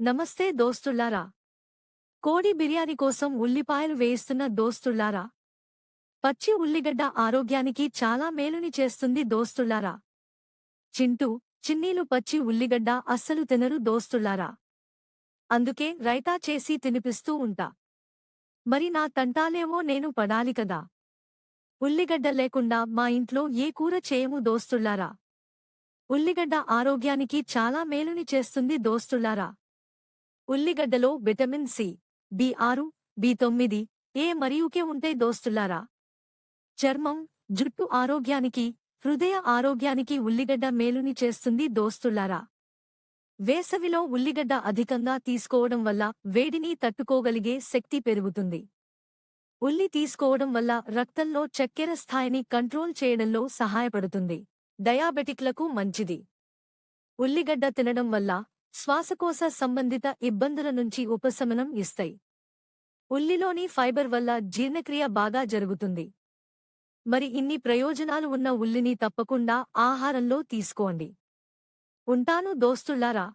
నమస్తే దోస్తుల్లారా కోడి బిర్యానీ కోసం ఉల్లిపాయలు వేయిస్తున్న దోస్తుల్లారా పచ్చి ఉల్లిగడ్డ ఆరోగ్యానికి చాలా మేలుని చేస్తుంది దోస్తుల్లారా చింటూ చిన్నీలు పచ్చి ఉల్లిగడ్డ అస్సలు తినరు దోస్తుల్లారా అందుకే రైతా చేసి తినిపిస్తూ ఉంటా. మరి నా తంటాలేమో నేను పడాలి కదా. ఉల్లిగడ్డ లేకుండా మా ఇంట్లో ఏ కూర చేయము దోస్తుల్లారా ఉల్లిగడ్డ ఆరోగ్యానికి చాలా మేలుని చేస్తుంది దోస్తుల్లారా ఉల్లిగడ్డలో విటమిన్ సి బి ఆరు బి తొమ్మిది ఏ మరియుకే ఉంటే దోస్తులారా. చర్మం జుట్టు ఆరోగ్యానికి హృదయ ఆరోగ్యానికి ఉల్లిగడ్డ మేలుని చేస్తుంది దోస్తులారా. వేసవిలో ఉల్లిగడ్డ అధికంగా తీసుకోవడం వల్ల వేడిని తట్టుకోగలిగే శక్తి పెరుగుతుంది. ఉల్లి తీసుకోవడం వల్ల రక్తంలో చక్కెర స్థాయిని కంట్రోల్ చేయడంలో సహాయపడుతుంది. డయాబెటిక్లకు మంచిది. ఉల్లిగడ్డ తినడం వల్ల శ్వాసకోశ సంబంధిత ఇబ్బందుల నుంచి ఉపశమనం ఇస్తాయి. ఉల్లిలోని ఫైబర్ వల్ల జీర్ణక్రియ బాగా జరుగుతుంది. మరి ఇన్ని ప్రయోజనాలు ఉన్న ఉల్లిని తప్పకుండా ఆహారంలో తీసుకోండి. ఉంటాను దోస్తుళ్ళారా